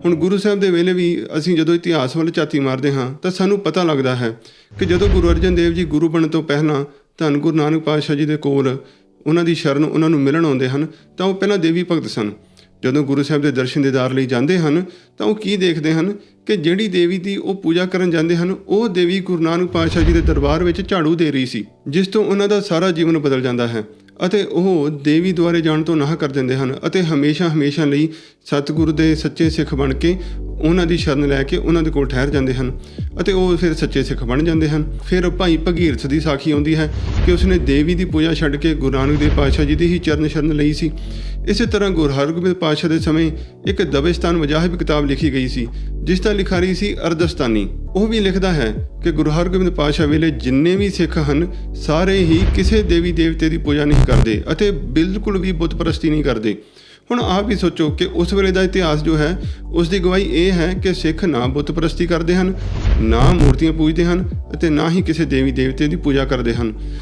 ਹੁਣ ਗੁਰੂ ਸਾਹਿਬ ਦੇ ਵੇਲੇ ਵੀ ਅਸੀਂ ਜਦੋਂ ਇਤਿਹਾਸ ਵੱਲ ਝਾਤੀ ਮਾਰਦੇ ਹਾਂ, ਤਾਂ ਸਾਨੂੰ ਪਤਾ ਲੱਗਦਾ ਹੈ ਕਿ ਜਦੋਂ ਗੁਰੂ ਅਰਜਨ ਦੇਵ ਜੀ ਗੁਰੂ ਬਣਨ ਤੋਂ ਪਹਿਲਾਂ ਧੰਨ ਗੁਰੂ ਨਾਨਕ ਪਾਤਸ਼ਾਹ ਜੀ ਦੇ ਕੋਲ ਉਹਨਾਂ ਦੀ ਸ਼ਰਨ ਉਹਨਾਂ ਨੂੰ ਮਿਲਣ ਆਉਂਦੇ ਹਨ, ਤਾਂ ਉਹ ਪਹਿਲਾਂ ਦੇਵੀ ਭਗਤ ਸਨ। ਜਦੋਂ ਗੁਰੂ ਸਾਹਿਬ ਦੇ ਦਰਸ਼ਨ ਦੀਦਾਰ ਲਈ ਜਾਂਦੇ ਹਨ, ਤਾਂ ਉਹ ਕੀ ਦੇਖਦੇ ਹਨ ਕਿ ਜਿਹੜੀ ਦੇਵੀ ਦੀ ਉਹ ਪੂਜਾ ਕਰਨ ਜਾਂਦੇ ਹਨ, ਉਹ ਦੇਵੀ ਗੁਰੂ ਨਾਨਕ ਪਾਤਸ਼ਾਹ ਜੀ ਦੇ ਦਰਬਾਰ ਵਿੱਚ ਝਾੜੂ ਦੇ ਰਹੀ ਸੀ, ਜਿਸ ਤੋਂ ਉਹਨਾਂ ਦਾ ਸਾਰਾ ਜੀਵਨ ਬਦਲ ਜਾਂਦਾ ਹੈ। ਅਤੇ ਉਹ ਦੇਵੀ ਦੁਆਰੇ ਜਾਣ ਤੋਂ ਨਾਹ ਕਰ ਦਿੰਦੇ ਹਨ ਅਤੇ ਹਮੇਸ਼ਾ ਹਮੇਸ਼ਾ ਲਈ ਸਤਿਗੁਰੂ ਦੇ ਸੱਚੇ ਸਿੱਖ ਬਣ ਕੇ ਉਹਨਾਂ ਦੀ ਸ਼ਰਨ ਲੈ ਕੇ ਉਹਨਾਂ ਦੇ ਕੋਲ ਠਹਿਰ ਜਾਂਦੇ ਹਨ ਅਤੇ ਉਹ ਫਿਰ ਸੱਚੇ ਸਿੱਖ ਬਣ ਜਾਂਦੇ ਹਨ। ਫਿਰ ਭਾਈ ਭਗੀਰਥ ਦੀ ਸਾਖੀ ਆਉਂਦੀ ਹੈ ਕਿ ਉਸਨੇ ਦੇਵੀ ਦੀ ਪੂਜਾ ਛੱਡ ਕੇ ਗੁਰੂ ਨਾਨਕ ਦੇਵ ਪਾਤਸ਼ਾਹ ਜੀ ਦੀ ਹੀ ਚਰਨ ਸ਼ਰਨ ਲਈ ਸੀ। ਇਸੇ ਤਰ੍ਹਾਂ ਗੁਰੂ ਹਰਗੋਬਿੰਦ ਪਾਤਸ਼ਾਹ ਦੇ ਸਮੇਂ ਇੱਕ ਦਬਿਸਤਾਨ ਮਜਾਹਿਬ ਕਿਤਾਬ ਲਿਖੀ ਗਈ ਸੀ, ਜਿਸ ਦਾ ਲਿਖਾਰੀ ਸੀ ਅਰਦਸਤਾਨੀ। ਉਹ ਵੀ ਲਿਖਦਾ ਹੈ ਕਿ ਗੁਰੂ ਹਰਗੋਬਿੰਦ ਪਾਤਸ਼ਾਹ ਵੇਲੇ ਜਿੰਨੇ ਵੀ ਸਿੱਖ ਹਨ, ਸਾਰੇ ਹੀ ਕਿਸੇ ਦੇਵੀ ਦੇਵਤੇ ਦੀ ਪੂਜਾ ਨਹੀਂ ਕਰਦੇ ਅਤੇ ਬਿਲਕੁਲ ਵੀ ਬੁੱਤ ਪ੍ਰਸਤੀ ਨਹੀਂ ਕਰਦੇ। ਹੁਣ ਆਪ ਵੀ ਸੋਚੋ ਕਿ ਉਸ ਵੇਲੇ ਦਾ ਇਤਿਹਾਸ ਜੋ ਹੈ, ਉਸ ਦੀ ਗਵਾਹੀ ਇਹ ਹੈ ਕਿ ਸਿੱਖ ਨਾ ਬੁੱਤ ਪ੍ਰਸਤੀ ਕਰਦੇ ਹਨ, ਨਾ ਮੂਰਤੀਆਂ ਪੂਜਦੇ ਹਨ ਅਤੇ ਨਾ ਹੀ ਕਿਸੇ ਦੇਵੀ ਦੇਵਤੇ ਦੀ ਪੂਜਾ ਕਰਦੇ ਹਨ।